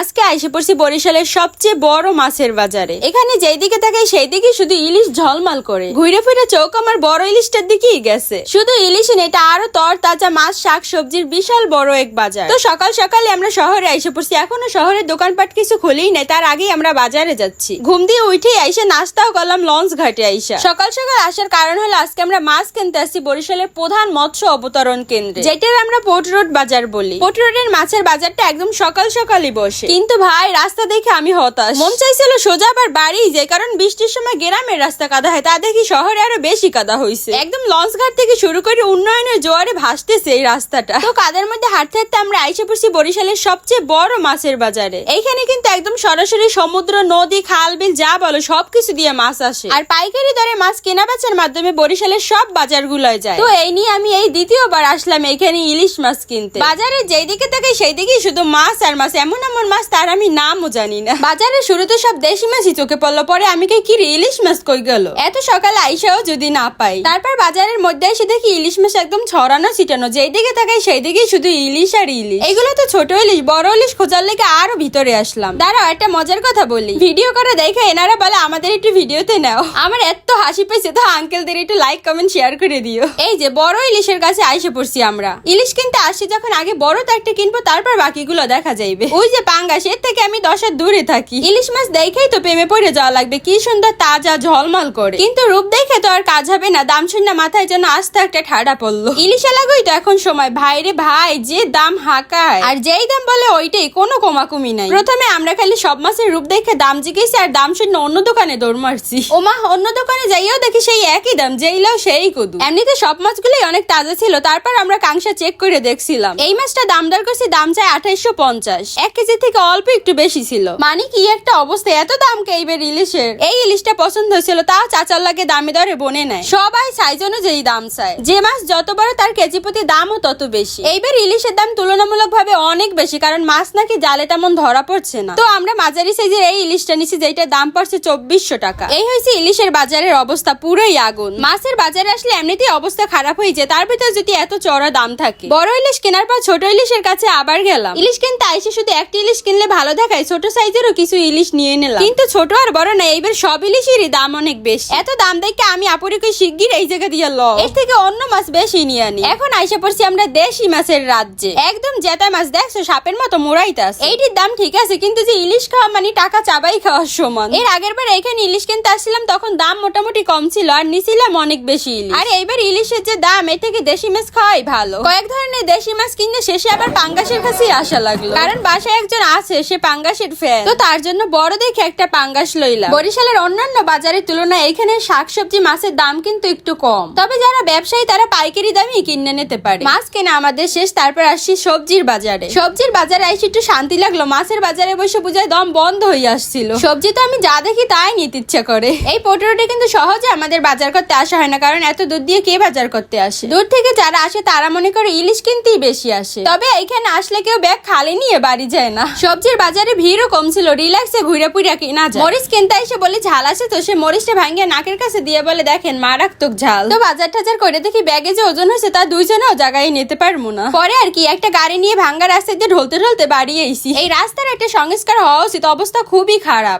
আজকে আইসে পড়ছি বরিশালের সবচেয়ে বড় মাছের বাজারে। এখানে যেই দিকে তাকাই সেই দিকে শুধু ইলিশ ঝলমাল করে। ঘুরে ফিরে চোখ আমার বড় ইলিশটার দিকেই গেছে। শুধু ইলিশ এটা আরও তর তাজা মাছ শাক সবজির বিশাল বড় এক বাজার। তো সকাল সকালে আমরা শহরে আইসে পড়ছি। এখনও শহরের দোকানপাট কিছু খুলেই নাই, তার আগেই আমরা বাজারে যাচ্ছি। ঘুম দিয়ে উঠে আইসে নাস্তাও করলাম লঞ্চ ঘাটে আইসা। সকাল সকাল আসার কারণ হলো আজকে আমরা মাছ কিনতে আসছি বরিশালের প্রধান মৎস্য অবতরণ কেন্দ্রে, যেটার আমরা পোর্ট রোড বাজার বলি। পোর্ট রোডের মাছের বাজারটা একদম সকাল সকালই বসে। কিন্তু ভাই রাস্তা দেখে আমি হতাশ। মন চাইছিল সোজা আবার বাড়ি যে কারণ বৃষ্টির সময় গ্রামের রাস্তা কাদা হয় তা দেখি শহরে আরও বেশি কাদা হয়েছে একদম লঞ্চ ঘাট থেকে শুরু করে উন্নয়নের জোয়ারে ভাসতেছে এই রাস্তাটা। তো কাদের মধ্যে হাঁটতে হাঁটতে আমরা আইসে পড়ছি বরিশালের সবচেয়ে বড় মাছের বাজারে। এইখানে কিন্তু একদম সরাসরি সমুদ্র নদী খাল বিল যা বলো সবকিছু দিয়ে মাছ আসে। আর পাইকারি দরে মাছ কেনা বেচার মাধ্যমে বরিশালের সব বাজারগুলোয় যায়। তো এই নিয়ে আমি এই দ্বিতীয়বার আসলাম এখানে ইলিশ মাছ কিনতে। বাজারে যেই দিকে থাকে সেই দিকেই শুধু মাছ আর মাছ এমন এমন মাছ, তার আমি নামও জানি না। বাজারে শুরুতে সব দেশি মাছই চোখে পড়ল, পরে আমি কে কি ইলিশ মাছ কই গেল? এত সকালে আইসাও যদি না পাই। তারপর বাজারের মধ্যে এসে দেখি ইলিশ মাছ একদম ছড়ানো, ছিটানো। যেই দিকে তাকাই সেই দিকেই শুধু ইলিশ আর ইলিশ। এগুলো তো ছোট ইলিশ, বড় ইলিশ খোঁজার লেগে আরও ভিতরে আসলাম। দাঁড়াও, একটা মজার কথা বলি। ভিডিও করে দেখে এনারা বলে, আমাদের একটু ভিডিওতে নাও। আমার এত হাসি পেয়েছে, তো আঙ্কেলদের একটু লাইক কমেন্ট শেয়ার করে দিও। এই যে, বড় ইলিশের কাছে আইসে পড়ছি আমরা। ইলিশ কিনতে আসি যখন আগে বড় একটা কিনবো, তারপর বাকিগুলো দেখা যাইবে। ওই যে পাঙ্গাস এর থেকে আমি দশ হাত দূরে থাকি। ইলিশ মাছ দেখেই তো প্রেমে পড়ে যাওয়া লাগবে, কি সুন্দর তাজা ঝলমল করে। কিন্তু রূপ দেখে তো আর কাজ হবে না, দাম শুনে মাথায় যেন আস্তে একটা ঠাডা পড়ল। ইলিশ এলাগোই তো এখন সময়, ভাই রে ভাই, যে দাম হাঁকায়। আর যেই দাম বলে ওইটাই, কোনো কমাকুমি নাই। প্রথমে আমরা খালি সব মাছের রূপ দেখে দাম জিজ্ঞেসি আর দাম শুনে অন্য দোকানে দৌড় মারছি। ওমা, অন্য দোকানে যাইও দেখি সেই একই দাম যেই লাও সেই কুদু। এমনিতে সব মাছগুলোই অনেক তাজা ছিল, তারপর আমরা কাংসা চেক করে দেখছিলাম। এই মাছটা দাম দর করছি, দাম চাই আঠাইশো পঞ্চাশ। এক কেজি থেকে অল্প একটু বেশি ছিল। মানে কি একটা অবস্থা, এত দাম কে এইবার ইলিশের? এই ইলিশটা পছন্দ হয়েছিল, তাও চাচার লাগে দামে দরে বনে নেয়। সবাই সাইজ অনুযায়ী দাম চায়। যে মাছ যত বড় তার কেজি প্রতি দামও তত বেশি। এইবার ইলিশের দাম তুলনামূলক ভাবে অনেক বেশি, কারণ মাছ নাকি জালে তেমন ধরা পড়ছে না। তো আমরা মাঝারি সাইজের এই ইলিশটা নিছি, যেটার দাম পড়ছে চব্বিশশো টাকা। এই হয়েছে ইলিশের বাজারের অবস্থা, পুরোই আগুন। মাছের বাজারে আসলে এমনিতেই অবস্থা খারাপ হয়ে যায়, তার ভিতরে যদি এত চড়া দাম থাকে। বড় ইলিশ কেনার পর ছোট ইলিশের কাছে আবার গেলাম। ইলিশ কিনতে আইসে শুধু একটি ইলিশ কিনলে ভালো দেখায়। ছোট সাইজেরও কিছু ইলিশ নিয়ে নিলাম। কিন্তু ছোট আর বড় না, এইবার সব ইলিশেরই দাম অনেক বেশি। এত দাম দেখে আমি আপুরিকে শিগগির এই জায়গা দিয়ে ল এর থেকে অন্য মাছ বেশি নিয়ে আনি। এখন আইসা পড়ছি আমরা দেশি মাছের রাজ্যে। একদম জেতা মাছ, দেখছ? সাপের মতো মোড়াইতাস এইটির দাম ঠিক আছে, কিন্তু যে ইলিশ খাওয়া মানে টাকা চাবাই খাওয়ার সমান। এর আগের বার এখানে ইলিশ কিনতে আসছিলাম, তখন দাম মোটামুটি কম ছিল আর নিছিলাম অনেক বেশি ইলিশ। আর এইবার ইলিশের যে দাম, এর থেকে দেশি মাছ খাওয়াই ভালো। কয়েক ধরনের দেশি মাছ কিনলে শেষে আবার পাঙ্গাসের কাছেই আসা লাগল। কারণ বাসায় একজন আছে, সে পাঙ্গাসের ফ্যান তো তার জন্য বড় দেখে একটা পাঙ্গাস লইলাম। বরিশালের অন্যান্য বাজারের তুলনায় এখানে শাকসবজি মাছের দাম কিন্তু একটু কম। তবে যারা ব্যবসায়ী, তারা পাইকারি দামই কিনে নিতে পারে। মাছ কেনা আমাদের শেষ, তারপর আসছি সবজির বাজারে। সবজির বাজারে এসে একটু শান্তি লাগল। মাছের বাজারে বসে বুঝায় দম বন্ধ হয়ে আসছিল। সবজি তো আমি যা দেখি তাই নিতে ইচ্ছা করে। এই পটোটা কিন্তু সহজে আমাদের বাজার করতে আসা হয় না, কারণ এত দূর দিয়ে কে বাজার করতে আসে? দূর থেকে যারা আসে, তারা মনে করে ইলিশ কিনতেই বেশি আসে। তবে এখানে আসলে কেউ ব্যাগ খালি নিয়ে বাড়ি যায় না। সবজির বাজারে ভিড়ও কম ছিল। রিল্যাক্সে ঘুরে পুড়ে কিনা যায়। মরিচ কিনতে এসে বলে, ঝাল আছে তো? সে মরিচটা ভাঙিয়ে নাকের কাছে দিয়ে বলে, দেখেন, মারাত্মক ঝাল। তো বাজার টাজার করে দেখি ব্যাগে যে ওজন হয়েছে, তা দুইজনেও জায়গায় নিতে পারব না। পরে আর কি, একটা গাড়ি নিয়ে ভাঙ্গা রাস্তায় দিয়ে ঢলতে ঢলতে বাড়ি এসি এই রাস্তার একটা সংস্কার হওয়া উচিত। অবস্থা খুবই খারাপ।